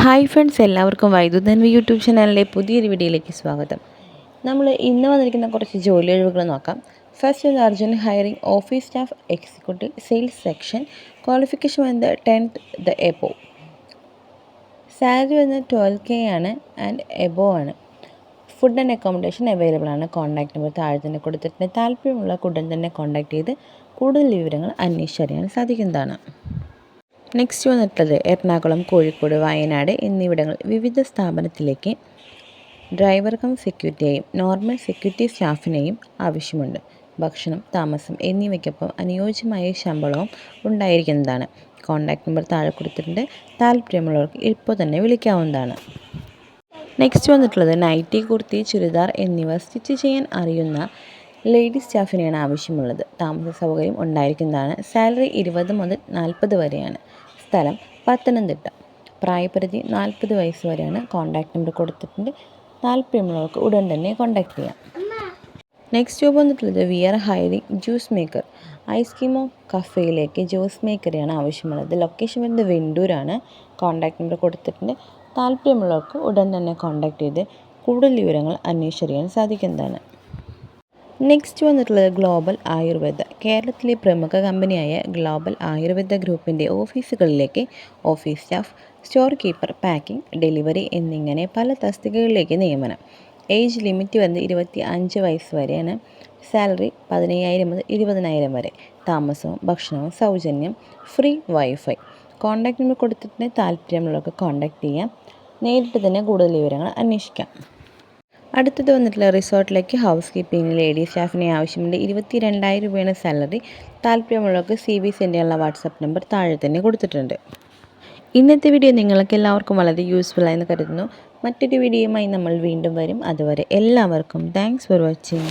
Hi friends എല്ലാവർക്കും വൈദ്യുതൻവി YouTube ചാനലിലെ പുതിയൊരു വീഡിയോയിലേക്ക് സ്വാഗതം. നമ്മൾ ഇന്ന് വന്നിരിക്കുന്ന കുറച്ച് ജോലി ഒഴിവുകൾ നോക്കാം. First is Arjun hiring office staff executive sales section qualification വന്നത് ടെൻത്ത് ദ എബോ സാലറി വന്നത് ട്വൽവ് കെ ആണ് ആൻഡ് എബോ ആണ്. ഫുഡ് ആൻഡ് അക്കോമഡേഷൻ അവൈലബിൾ ആണ്. കോൺടാക്ട് നമ്പർ താഴെ തന്നെ കൊടുത്തിട്ടുണ്ട്. താല്പര്യമുള്ള ഉടൻ തന്നെ കോൺടാക്ട് ചെയ്ത് കൂടുതൽ വിവരങ്ങൾ അന്വേഷിച്ചറിയാൻ സാധിക്കുന്നതാണ്. നെക്സ്റ്റ് വന്നിട്ടുള്ളത് എറണാകുളം കോഴിക്കോട് വയനാട് എന്നിവിടങ്ങളിൽ വിവിധ സ്ഥാപനത്തിലേക്ക് ഡ്രൈവർ കം സെക്യൂരിറ്റിയെയും നോർമൽ സെക്യൂരിറ്റി സ്റ്റാഫിനെയും ആവശ്യമുണ്ട്. ഭക്ഷണം താമസം എന്നിവയ്ക്കൊപ്പം അനുയോജ്യമായ ശമ്പളവും ഉണ്ടായിരിക്കുന്നതാണ്. കോൺടാക്ട് നമ്പർ താഴെ കൊടുത്തിട്ടുണ്ട്. താല്പര്യമുള്ളവർക്ക് ഇപ്പോൾ തന്നെ വിളിക്കാവുന്നതാണ്. നെക്സ്റ്റ് വന്നിട്ടുള്ളത് നൈറ്റി കുർത്തി ചുരിദാർ എന്നിവ സ്റ്റിച്ച് ചെയ്യാൻ അറിയുന്ന ലേഡി സ്റ്റാഫിനെയാണ് ആവശ്യമുള്ളത്. താമസ സൗകര്യം ഉണ്ടായിരിക്കുന്നതാണ്. സാലറി ഇരുപത് മുതൽ നാൽപ്പത് വരെയാണ്. സ്ഥലം പത്തനംതിട്ട. പ്രായപരിധി നാൽപ്പത് വയസ്സ് വരെയാണ്. കോൺടാക്റ്റ് നമ്പർ കൊടുത്തിട്ടുണ്ട്. താല്പര്യമുള്ളവർക്ക് ഉടൻ തന്നെ കോൺടാക്റ്റ് ചെയ്യാം. നെക്സ്റ്റ് ജോബ് വന്നിട്ടുള്ളത് we are hiring juice maker. ഐസ്ക്രീമോ കഫേയിലേക്ക് ജ്യൂസ് മേക്കറെയാണ് ആവശ്യമുള്ളത്. ലൊക്കേഷൻ വരുന്നത് വെണ്ടൂരാണ്. കോണ്ടാക്ട് നമ്പർ കൊടുത്തിട്ടുണ്ട്. താല്പര്യമുള്ളവർക്ക് ഉടൻ തന്നെ കോൺടാക്റ്റ് ചെയ്ത് കൂടുതൽ വിവരങ്ങൾ അന്വേഷിച്ചറിയാൻ സാധിക്കുന്നതാണ്. നെക്സ്റ്റ് വന്നിട്ടുള്ളത് ഗ്ലോബൽ ആയുർവേദ കേരളത്തിലെ പ്രമുഖ കമ്പനിയായ ഗ്ലോബൽ ആയുർവേദ ഗ്രൂപ്പിന്റെ ഓഫീസുകളിലേക്ക് office staff store keeper packing delivery എന്നിങ്ങനെ പല തസ്തികകളിലേക്ക് നിയമനം. ഏജ് ലിമിറ്റ് വന്ന് ഇരുപത്തി അഞ്ച് വയസ്സ് വരെയാണ്. സാലറി പതിനയ്യായിരം മുതൽ ഇരുപതിനായിരം വരെ. താമസവും ഭക്ഷണവും സൗജന്യം. Free wifi. കോൺടാക്ട് നമ്പർ കൊടുത്തിട്ടുണ്ടെങ്കിൽ താല്പര്യമുള്ളവർക്ക് കോൺടാക്ട് ചെയ്യാം. നേരിട്ട് തന്നെ കൂടുതൽ വിവരങ്ങൾ അന്വേഷിക്കാം. അടുത്തത് വന്നിട്ടുള്ള റിസോർട്ടിലേക്ക് ഹൗസ് കീപ്പിംഗ് ലേഡി സ്റ്റാഫിനെ ആവശ്യമുണ്ട്. ഇരുപത്തി രണ്ടായിരം രൂപയാണ് സാലറി. താല്പര്യമുള്ളവർക്ക് സി ബി സെന്റെയുള്ള വാട്സപ്പ് നമ്പർ താഴെ തന്നെ കൊടുത്തിട്ടുണ്ട്. ഇന്നത്തെ വീഡിയോ നിങ്ങൾക്ക് എല്ലാവർക്കും വളരെ യൂസ്ഫുൾ ആയെന്ന് കരുതുന്നു. മറ്റൊരു വീഡിയോയുമായി നമ്മൾ വീണ്ടും വരും. അതുവരെ എല്ലാവർക്കും താങ്ക്സ് ഫോർ വാച്ചിങ്